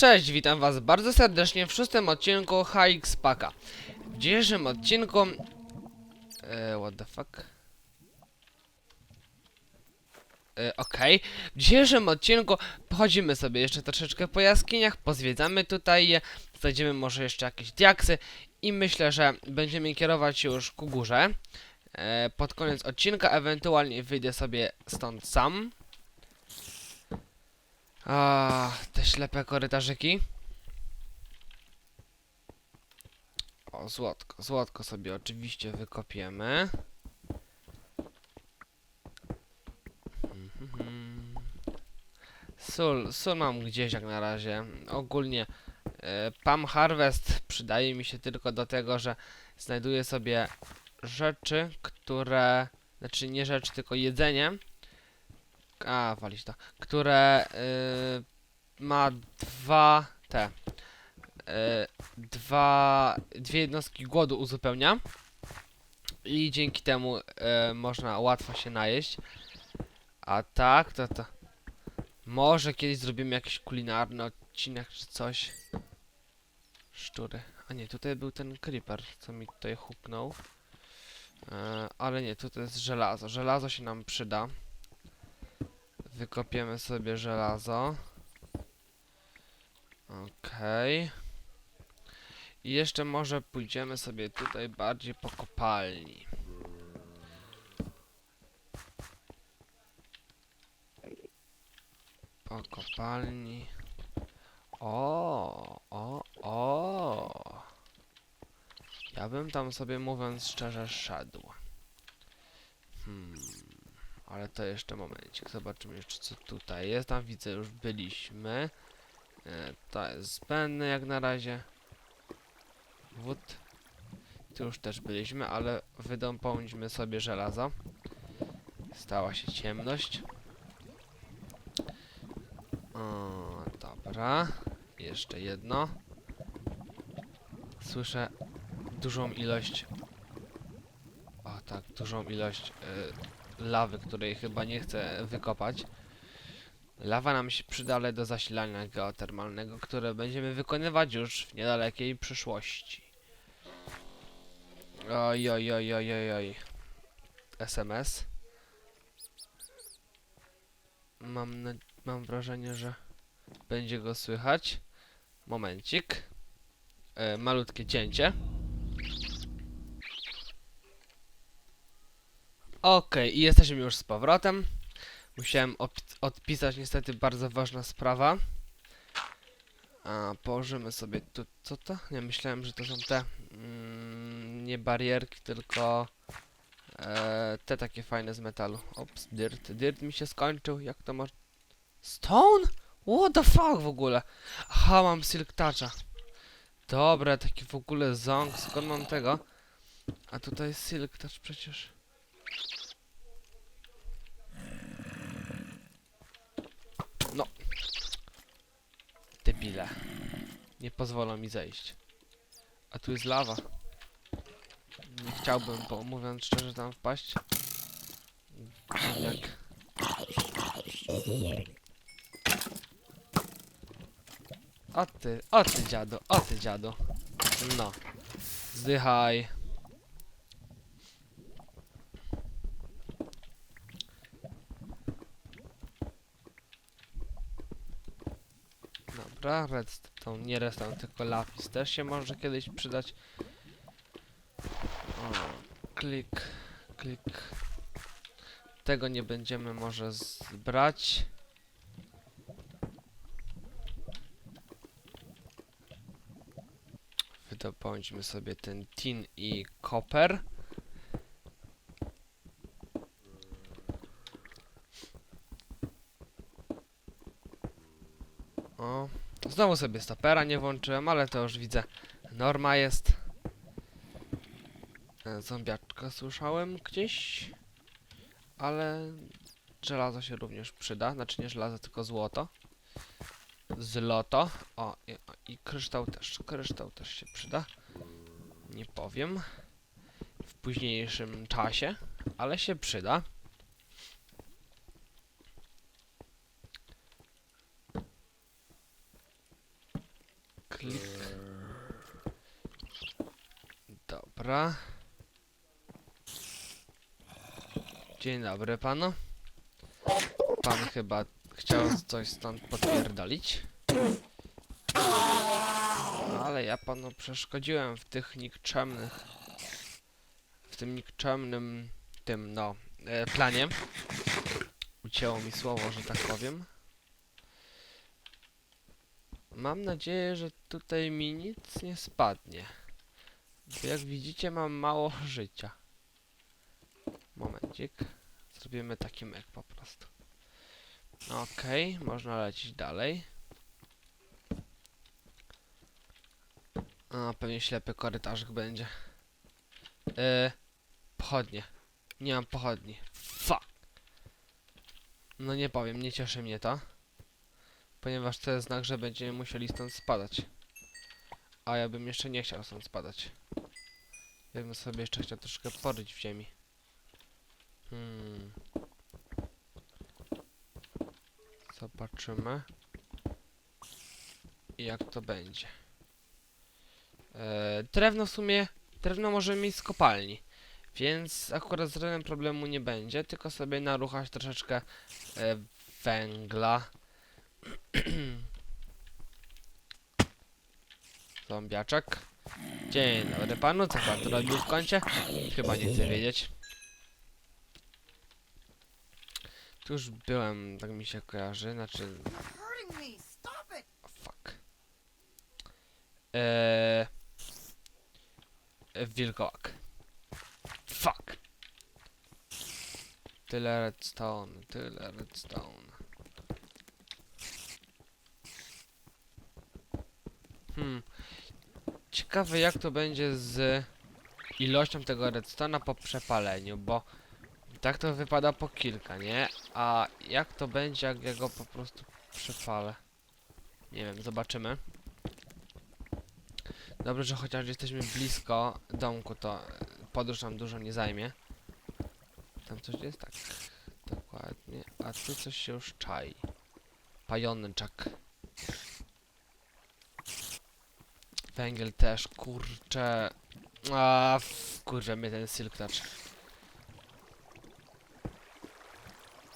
Cześć, witam was bardzo serdecznie w szóstym odcinku HX Paka. W dzisiejszym odcinku... E, what the fuck? E, Okej, w dzisiejszym odcinku pochodzimy sobie jeszcze troszeczkę po jaskiniach, pozwiedzamy tutaj je, znajdziemy może jeszcze jakieś diaksy i myślę, że będziemy kierować już ku górze. E, pod koniec odcinka ewentualnie wyjdę sobie stąd sam. A, te ślepe korytarzyki. O, złotko, złotko sobie oczywiście wykopiemy. Sól, sól mam gdzieś jak na razie. Ogólnie e, Pam Harvest przydaje mi się tylko do tego, że znajduję sobie rzeczy, które... Znaczy nie rzeczy, tylko jedzenie. A, walić to. Które y, ma dwa te. Y, dwa. Dwie jednostki głodu uzupełnia. I dzięki temu y, można łatwo się najeść. A tak, to to. Może kiedyś zrobimy jakiś kulinarny odcinek czy coś. Szczury. A nie, tutaj był ten creeper, co mi tutaj huknął. E, ale nie, tutaj jest żelazo. Żelazo się nam przyda. Wykopiemy sobie żelazo. Okej. I jeszcze może pójdziemy sobie tutaj bardziej po kopalni. Po kopalni. O, o, o. Ja bym tam sobie mówiąc szczerze szedł. Hmm. Ale to jeszcze momencik, zobaczymy jeszcze co tutaj jest. Tam widzę, już byliśmy. E, to jest zbędne jak na razie. Wód. Tu już też byliśmy, ale wydąpąćmy sobie żelazo. Stała się ciemność. O, dobra. Jeszcze jedno. Słyszę dużą ilość. O tak, dużą ilość. y, lawy, której chyba nie chcę wykopać. Lawa nam się przyda, do zasilania geotermalnego, które będziemy wykonywać już w niedalekiej przyszłości. Oj, oj, oj, oj, oj, oj. SMS. Mam, na- mam wrażenie, że będzie go słychać. Momencik. E, malutkie cięcie. Okej, i jesteśmy już z powrotem. Musiałem odpisać niestety bardzo ważna sprawa. A położymy sobie tu. Co to? Nie myślałem, że to są te. Mm, nie barierki, tylko. E, te takie fajne z metalu. Ops, dirt. Dirt mi się skończył. Jak to może. Stone? What the fuck w ogóle? Aha, mam silk toucha. Dobra, taki w ogóle ząg. Skąd mam tego? A tutaj silk touch przecież. No. Debile. Nie pozwolą mi zejść. A tu jest lawa. Nie chciałbym, bo mówiąc szczerze, tam wpaść. Jak... O ty, o ty dziadu, o ty dziadu. No. Zdychaj. Dobra, redstone, nie redstone, tylko lapis też się może kiedyś przydać. O, klik, klik. Tego nie będziemy może zbrać. Wydobądźmy sobie ten tin i copper. O, znowu sobie stopera nie włączyłem, ale to już widzę. Norma jest. E, Zombiaczka słyszałem gdzieś. Ale żelazo się również przyda. Znaczy nie żelazo, tylko złoto. Złoto. O, i, i kryształ też. Kryształ też się przyda. Nie powiem. W późniejszym czasie, ale się przyda. klik. Dobra. Dzień dobry panu. Pan chyba chciał coś stąd potwierdzalić. Ale ja panu przeszkodziłem w tych nikczemnych... W tym nikczemnym... tym, no... E, planie. Ucięło mi słowo, że tak powiem. Mam nadzieję, że tutaj mi nic nie spadnie. Bo jak widzicie, mam mało życia. Momencik. Zrobimy taki myk po prostu. Okej, można lecieć dalej. A, pewnie ślepy korytarzyk będzie. Yy, pochodnie. Nie mam pochodni. Fuck. No nie powiem, nie cieszy mnie to. Ponieważ to jest znak, że będziemy musieli stąd spadać. A ja bym jeszcze nie chciał stąd spadać. Ja bym sobie jeszcze chciał troszkę poryć w ziemi. Hmm. Zobaczymy. Jak to będzie. Eee, drewno w sumie... Drewno możemy mieć z kopalni. Więc akurat z drewnem problemu nie będzie, tylko sobie naruchać troszeczkę e, węgla. Zombiaczek. Dzień dobry panu, co pan tu robił w kącie? Chyba nie chcę wiedzieć. Tu już byłem, tak mi się kojarzy, znaczy... Fuck. Eee... Wilkołak. Fuck. Tyle redstone, tyle redstone. Hmm. Ciekawe jak to będzie z ilością tego redstone'a po przepaleniu, bo tak to wypada po kilka, nie? A jak to będzie, jak ja go po prostu przepalę? Nie wiem, zobaczymy. Dobrze, że chociaż jesteśmy blisko domku, to podróż nam dużo nie zajmie. Tam coś jest? Tak. Dokładnie. A tu coś się już czai. Pajączek. Węgiel też, kurczę. A, kurczę, mnie ten silk touch.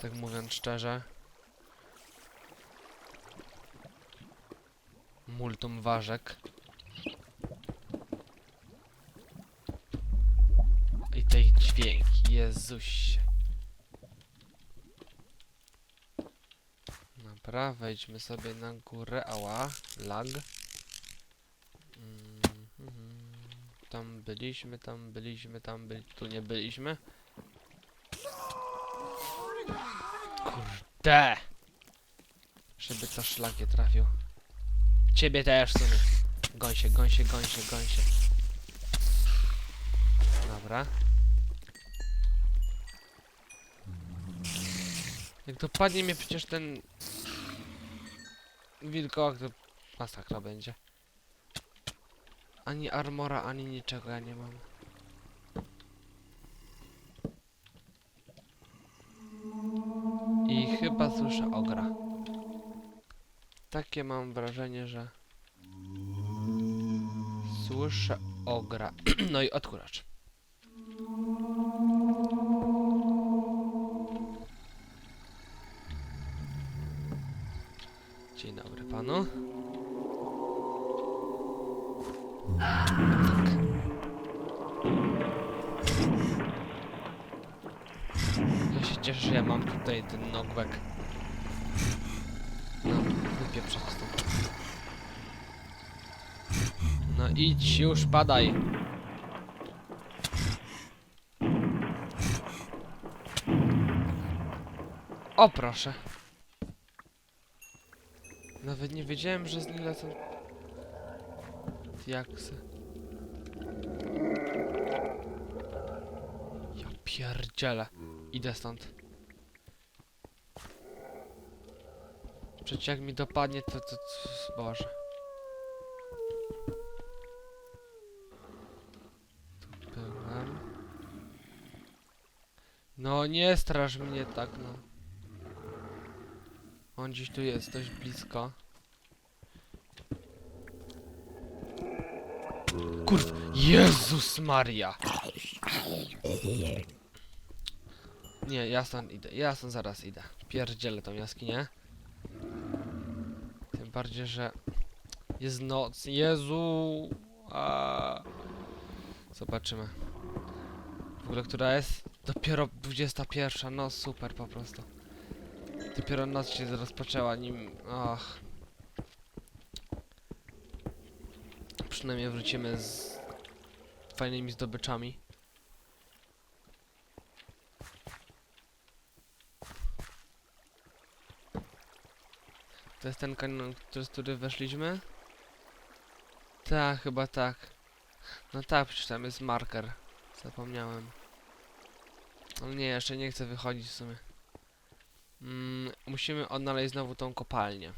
Tak mówiąc szczerze. Multum ważek. I te ich dźwięki, Jezusie. Dobra, wejdźmy sobie na górę, ała, lag. Mhm. Tam byliśmy, tam byliśmy, tam byli, tu nie byliśmy. Kurde! Żeby to szlak nie trafił. Ciebie też w sumie. Goń się, goń się, goń się, goń się. Dobra. Jak dopadnie mnie przecież ten... Wilkołak, to masakra będzie. Ani armora, ani niczego ja nie mam. I chyba słyszę ogra. Takie mam wrażenie, że... Słyszę ogra. no i odkurzacz. Dzień dobry panu. Ja się cieszę, że ja mam tutaj ten knockback. No, wypieprzać stąd. No idź już, padaj. O proszę. Nawet nie wiedziałem, że z nich lecą diaksy. Ja pierdzielę. Idę stąd. Przecież jak mi dopadnie, to, to, to Boże. Tu byłem. No nie straż mnie tak, no. On gdzieś tu jest, dość blisko. Kurw, Jezus Maria! Nie, ja stąd idę, ja stąd zaraz idę. Pierdzielę tą jaskinię. Tym bardziej, że jest noc. Jezu! A... Zobaczymy. W ogóle, która jest? Dopiero 21. No super po prostu. Dopiero noc się rozpoczęła, nim... Ach. Przynajmniej wrócimy z fajnymi zdobyczami. To jest ten kanion, z który weszliśmy? Tak, chyba tak. No tak, przecież tam jest marker. Zapomniałem. Ale nie, jeszcze nie chcę wychodzić w sumie. Mm, musimy odnaleźć znowu tą kopalnię.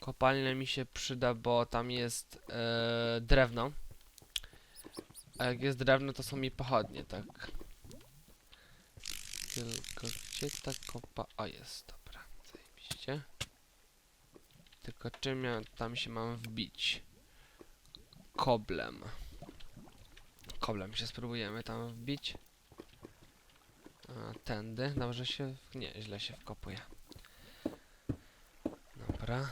Kopalnia mi się przyda, bo tam jest e, drewno. A jak jest drewno, to są mi pochodnie, tak. Tylko gdzie ta kopa... O, jest. Tylko czym ja tam się mam wbić? Koblem. Koblem się spróbujemy tam wbić. A, tędy. Dobrze się... Nie, źle się wkopuje. Dobra.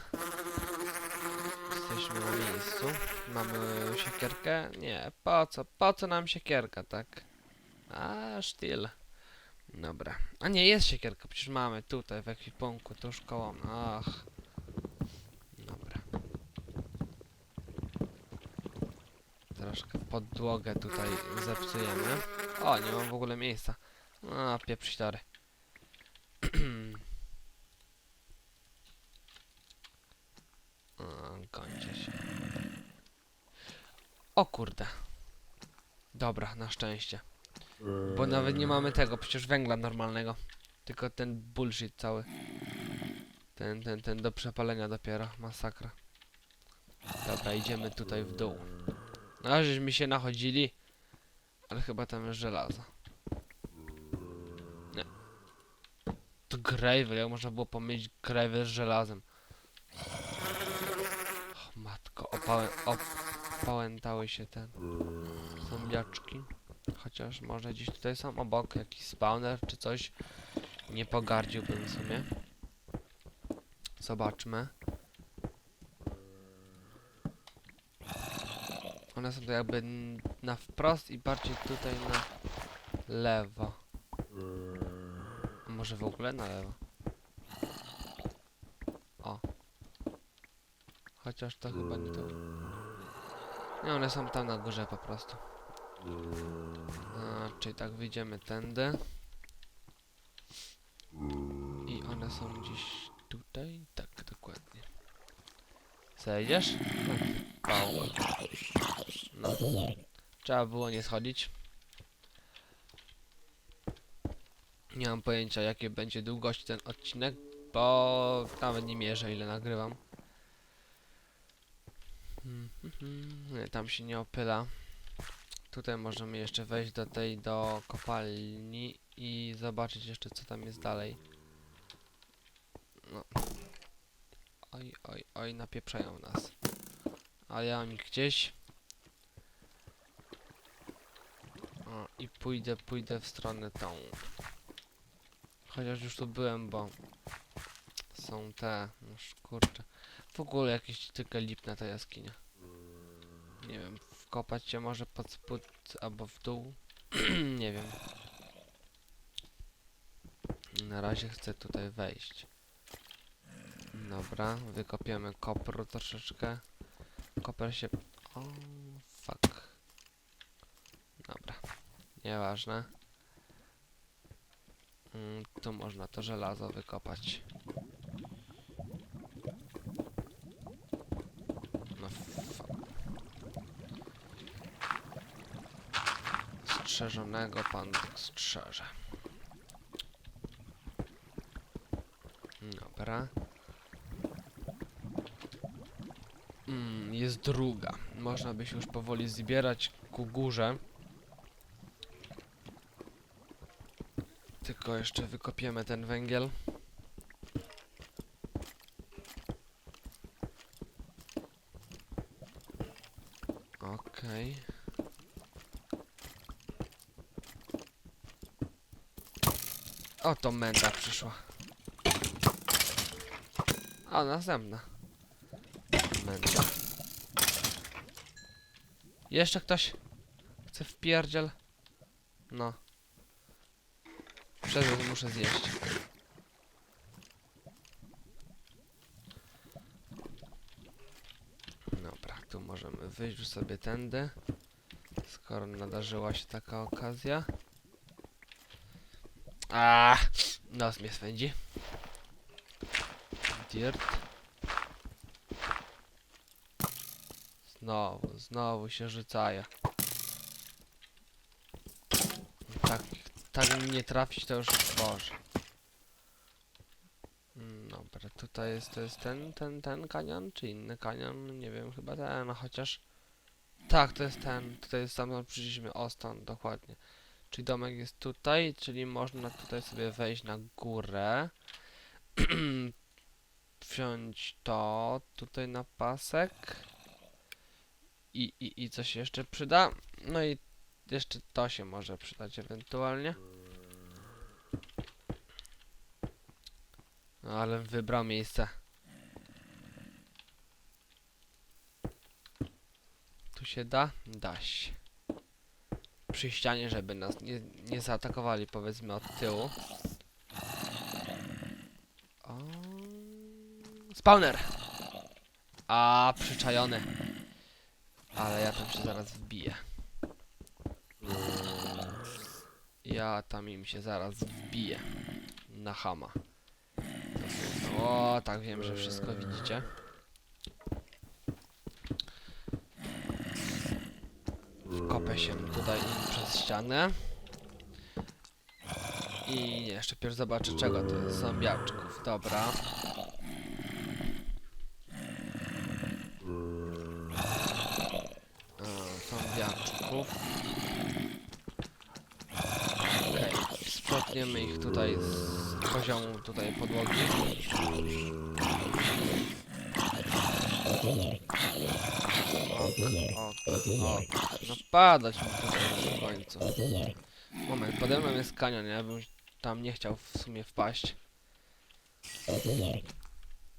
Jesteśmy na miejscu. Mamy siekierkę? Nie, po co? Po co nam siekierka, tak? A, sztil. Dobra. A nie, jest siekierka, przecież mamy tutaj w ekwipunku, tuż koło. Ach. Dobra. Troszkę podłogę tutaj zepsujemy. O, nie mam w ogóle miejsca. A, pieprz tory. Kończy się. O kurde. Dobra, na szczęście. Bo nawet nie mamy tego, przecież węgla normalnego. Tylko ten bullshit cały. Ten, ten, ten do przepalenia dopiero. Masakra. Dobra, idziemy tutaj w dół. No, żeśmy się nachodzili. Ale chyba tam jest żelazo. Nie. To gravel, jak można było pomylić gravel z żelazem. Matko, opałę, opałętały się ten zombiaczki. Chociaż może gdzieś tutaj są obok jakiś spawner czy coś. Nie pogardziłbym w sumie. Zobaczmy. One są to jakby na wprost i bardziej tutaj na lewo. A może w ogóle na lewo? O. Chociaż to chyba nie to. Nie, one są tam na górze po prostu. A, czyli tak wyjdziemy tędy. I one są gdzieś tutaj? Tak, dokładnie. Zejdziesz? Pał. No. Trzeba było nie schodzić. Nie mam pojęcia jakie będzie długość ten odcinek, bo nawet nie mierzę ile nagrywam. Tam się nie opyla. Tutaj możemy jeszcze wejść do tej, do kopalni i zobaczyć jeszcze co tam jest dalej. No. Oj, oj, oj, napieprzają nas. Ale ja mam ich gdzieś. O, i pójdę, pójdę w stronę tą. Chociaż już tu byłem, bo są te, no kurczę. W ogóle jakieś tylko lipna ta jaskinia. Nie wiem, wkopać się może pod spód albo w dół. nie wiem. Na razie chcę tutaj wejść. Dobra, wykopiemy kopru troszeczkę. Koper się... O, fuck. Dobra, nieważne. Mm, tu można to żelazo wykopać. No fuck. Strzeżonego pan tak strzeże. Dobra. Mm, jest druga. Można by się już powoli zbierać ku górze. Tylko jeszcze wykopiemy ten węgiel. Okej. Oto menda przyszła. A, następna. Menda. Jeszcze ktoś? Chce wpierdziel? No. Przez muszę zjeść. Dobra, tu możemy wyjść już sobie tędy. Skoro nadarzyła się taka okazja. A, nos mnie swędzi. Dirt. Znowu, znowu się rzucaje. Tak, mi nie trafić to już Boże. Mm, Dobra, tutaj jest, to jest ten, ten, ten kanion, czy inny kanion? Nie wiem, chyba ten, a chociaż... Tak, to jest ten, tutaj jest tam, przyszliśmy, o stąd, dokładnie. Czyli domek jest tutaj, czyli można tutaj sobie wejść na górę. Wziąć to tutaj na pasek. I, i, I co się jeszcze przyda? No i jeszcze to się może przydać ewentualnie. No, ale wybrał miejsce. Tu się da? Da się. Przy ścianie, żeby nas nie, nie zaatakowali, powiedzmy, od tyłu. O... Spawner! A, przyczajony. Ale ja tam się zaraz wbiję. Ja tam im się zaraz wbiję. Na hama. O, tak wiem, że wszystko widzicie. Kopę się tutaj im przez ścianę. I jeszcze pierw zobaczę czego to jest. Zombiaczków, dobra. Zombiaczków. Okej, sprzątniemy ich tutaj z poziomu tutaj podłogi. Ok, ok, ok. No padać mi tutaj w końcu. Moment, pode mną jest kanion, ja bym tam nie chciał w sumie wpaść.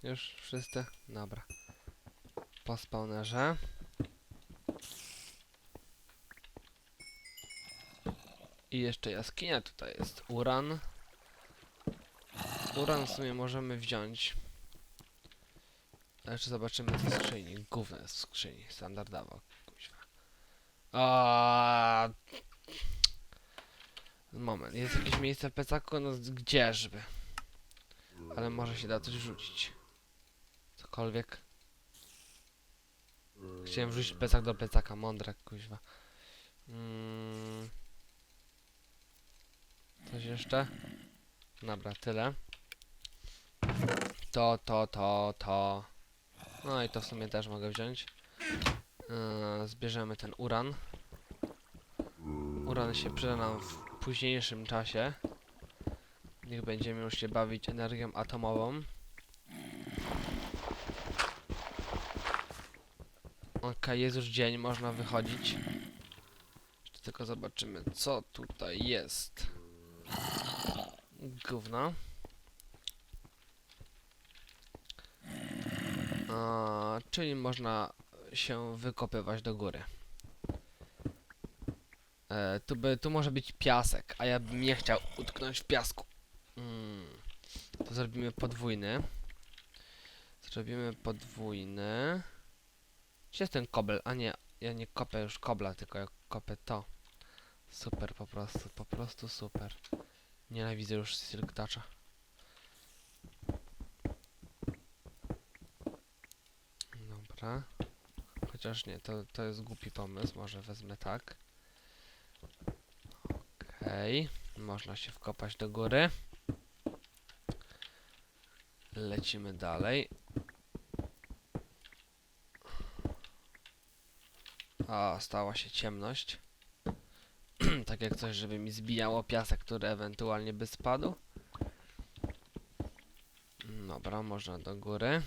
Już wszyscy? Dobra. Po spawnerze. I jeszcze jaskinia tutaj jest. Uran. Uran w sumie możemy wziąć. Jeszcze zobaczymy co w skrzyni. Gówno w skrzyni. Standardowo. A. Moment, jest jakieś miejsce w plecaku? No gdzieżby. Ale może się da coś rzucić. Cokolwiek. Chciałem wrzucić plecak do plecaka, mądre, kuźwa. Mm. Coś jeszcze? Dobra, tyle. To, to, to, to. No i to w sumie też mogę wziąć. Yy, zbierzemy ten uran. Uran się przyda nam w późniejszym czasie. Niech będziemy już się bawić energią atomową. Okej, jest już dzień, można wychodzić. Tylko zobaczymy, co tutaj jest. Gówno. A, czyli można się wykopywać do góry. E, tu, by, tu może być piasek, a ja bym nie chciał utknąć w piasku. Mm. To zrobimy podwójny. Zrobimy podwójny. Gdzie jest ten kobel? A nie, ja nie kopę już kobla, tylko ja kopę to. Super po prostu, po prostu super. Nienawidzę już Silk Toucha. Dobra. Chociaż nie, to, to jest głupi pomysł, może wezmę tak. Okej, można się wkopać do góry. Lecimy dalej. A, stała się ciemność. Tak jak coś, żeby mi zbijało piasek, który ewentualnie by spadł. Dobra, można do góry.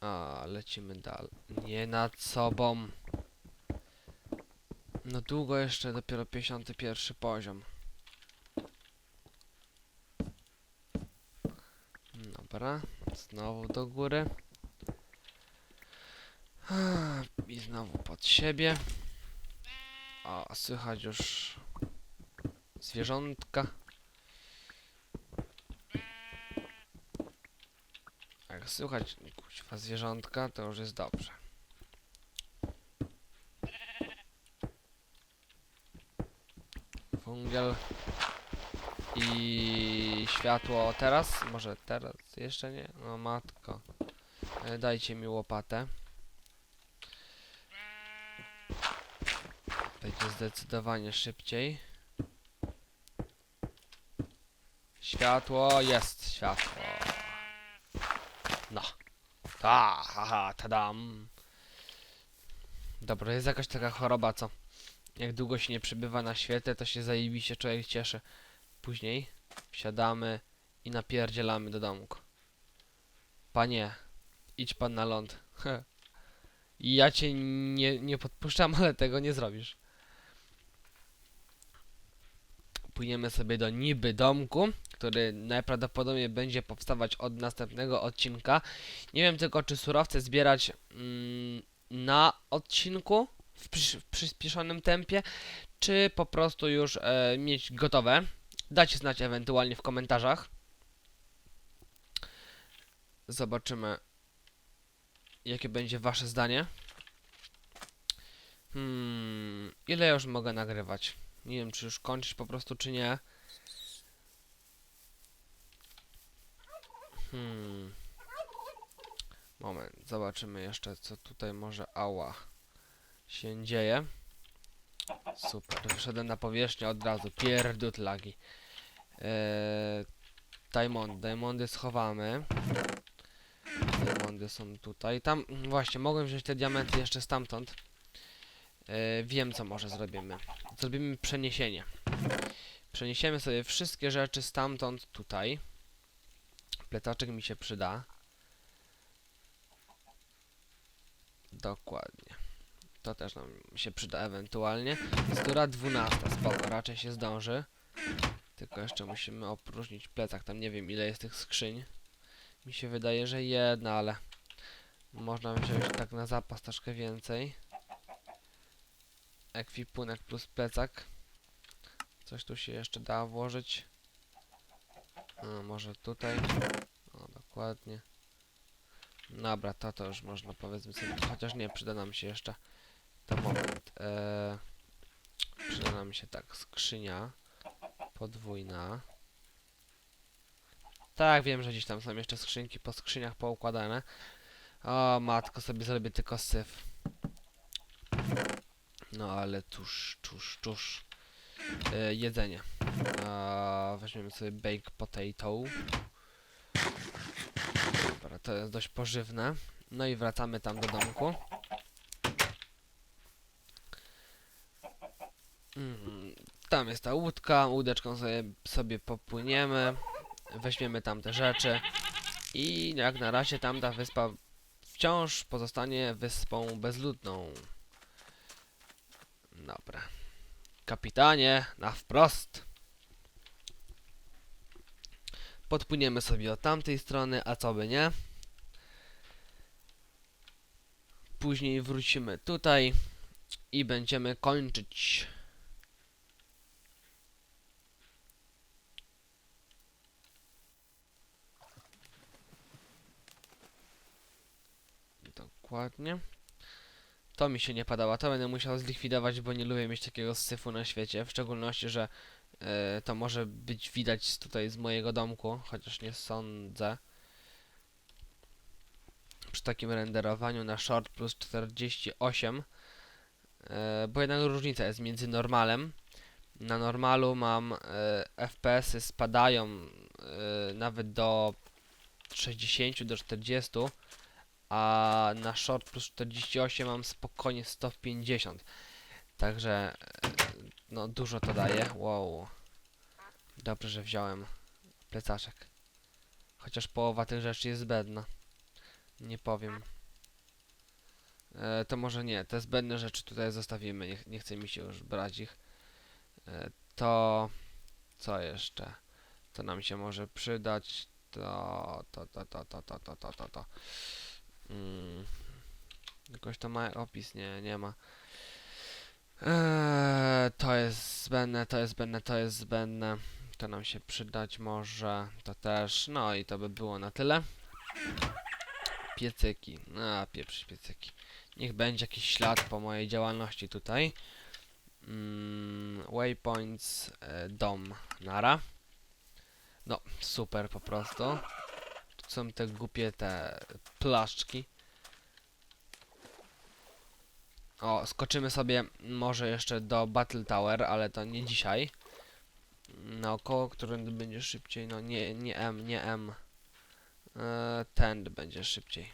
A, lecimy dalej. Nie nad sobą. No długo jeszcze, dopiero 51 poziom. Dobra, znowu do góry. I znowu pod siebie. O, słychać już zwierzątka. Jak słychać kuźwa zwierzątka, to już jest dobrze. Fungiel. I światło teraz? Może teraz? Jeszcze nie? No matko. E, Dajcie mi łopatę. Będzie zdecydowanie szybciej. Światło, jest światło. No. Ta, haha, tadam. Dobra, jest jakaś taka choroba, co jak długo się nie przebywa na świetle, to się zajebiście człowiek cieszy. Później wsiadamy i napierdzielamy do domku. Panie, idź pan na ląd. Ja cię nie, nie podpuszczam, ale tego nie zrobisz. Płyniemy sobie do niby domku, który najprawdopodobniej będzie powstawać od następnego odcinka. Nie wiem tylko, czy surowce zbierać mm, na odcinku w, w przyspieszonym tempie, czy po prostu już e, mieć gotowe. Dajcie znać ewentualnie w komentarzach. Zobaczymy, jakie będzie wasze zdanie. Hmm, ile już mogę nagrywać? Nie wiem, czy już kończyć po prostu, czy nie. Hmm. Moment, zobaczymy jeszcze, co tutaj może ała się dzieje. Super, wyszedłem na powierzchnię od razu. Pierdut lagi. Eee, diamond, diamondy schowamy. Diamondy są tutaj. Tam, właśnie, mogłem wziąć te diamenty jeszcze stamtąd. Eee, wiem, co może zrobimy. Zrobimy przeniesienie. Przeniesiemy sobie wszystkie rzeczy stamtąd tutaj. Plecaczek mi się przyda. Dokładnie. To też nam się przyda ewentualnie. Skóra 12, spoko, raczej się zdąży. Tylko jeszcze musimy opróżnić plecak. Tam nie wiem ile jest tych skrzyń. Mi się wydaje, że jedna, ale można wziąć tak na zapas troszkę więcej. Ekwipunek plus plecak. Coś tu się jeszcze da włożyć. No, może tutaj. O, dokładnie. Dobra, to to już można powiedzmy sobie. Chociaż nie, przyda nam się jeszcze. To moment. Eee, przyda nam się tak, skrzynia podwójna. Tak, wiem, że gdzieś tam są jeszcze skrzynki po skrzyniach poukładane. O, matko, sobie zrobię tylko syf. No, ale tuż, tuż, tuż. E, jedzenie. A, weźmiemy sobie baked potato. Dobra, to jest dość pożywne. No i wracamy tam do domku. Mhm, Tam jest ta łódka, łódeczką sobie, sobie popłyniemy, weźmiemy tam te rzeczy i jak na razie tamta wyspa wciąż pozostanie wyspą bezludną. Dobra. Kapitanie, na wprost. Podpłyniemy sobie od tamtej strony, a co by nie? Później wrócimy tutaj i będziemy kończyć. Dokładnie. To mi się nie podoba, to będę musiał zlikwidować, bo nie lubię mieć takiego syfu na świecie, w szczególności, że e, to może być widać tutaj z mojego domku, chociaż nie sądzę. Przy takim renderowaniu na short plus 48, e, bo jednak różnica jest między normalem. Na normalu mam e, FPS-y spadają nawet do 60 do 40, a na short plus 48 mam spokojnie 150. Także e, no dużo to daje. Wow. Dobrze, że wziąłem plecaczek. Chociaż połowa tych rzeczy jest zbędna. Nie powiem. E, to może nie, te zbędne rzeczy tutaj zostawimy, nie, nie chce mi się już brać ich. E, to... co jeszcze? To nam się może przydać, to... to, to, to, to, to, to, to, to. Mm. Jakoś to ma opis? Nie, nie ma. Eee, to jest zbędne, to jest zbędne, to jest zbędne. To nam się przydać może. To też. No i to by było na tyle. Piecyki. A, pieprz piecyki. Niech będzie jakiś ślad po mojej działalności tutaj. Mm, waypoints, e, dom, nara. No, super po prostu. Są te głupie te plaszczki. O, skoczymy sobie może jeszcze do Battle Tower, ale to nie dzisiaj. Naokoło, którym będzie szybciej. No nie, nie M, nie M. Eee, ten będzie szybciej.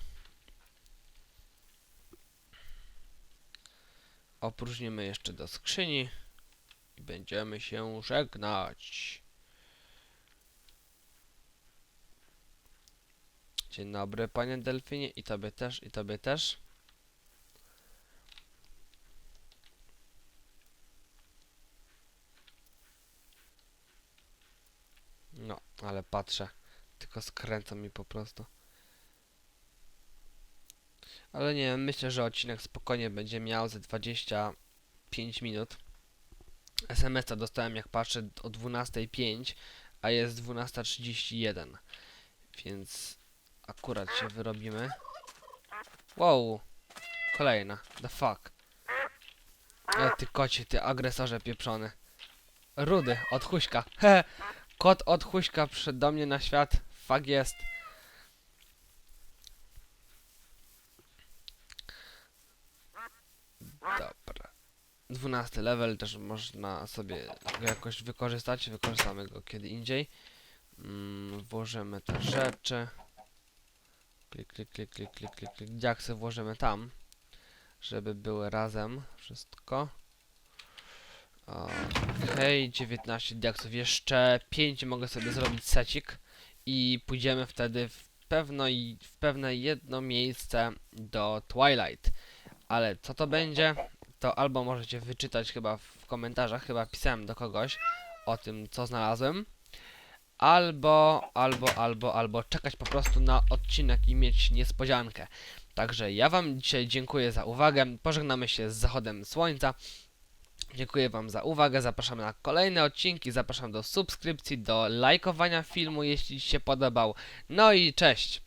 Opróżnimy jeszcze do skrzyni i będziemy się żegnać. Dzień dobry, panie Delfinie, i tobie też, i tobie też. No, ale patrzę. Tylko skręca mi po prostu. Ale nie wiem, myślę, że odcinek spokojnie będzie miał ze 25 minut. SMS-a dostałem jak patrzę o 12.05, a jest 12.31. Więc akurat się wyrobimy. Wow! Kolejna. The fuck. E, ty kocie, ty agresorze pieprzony. Rudy, od huśka. Hehe. Kot od huśka przyszedł do mnie na świat. Fuck jest. Dobra. 12 level też można sobie go jakoś wykorzystać. Wykorzystamy go kiedy indziej. Mm, włożymy te rzeczy. Klik, klik, klik, klik, klik, klik, klik. Diaksy włożymy tam. Żeby były razem wszystko. Okej, 19 diaksów. Jeszcze 5 mogę sobie zrobić secik. I pójdziemy wtedy w, pewno, w pewne jedno miejsce do Twilight. Ale co to będzie, to albo możecie wyczytać chyba w komentarzach, chyba pisałem do kogoś o tym, co znalazłem. Albo, albo, albo, albo czekać po prostu na odcinek i mieć niespodziankę. Także ja Wam dzisiaj dziękuję za uwagę. Pożegnamy się z zachodem słońca. Dziękuję Wam za uwagę. Zapraszam na kolejne odcinki. Zapraszam do subskrypcji, do lajkowania filmu, jeśli Ci się podobał. No i cześć!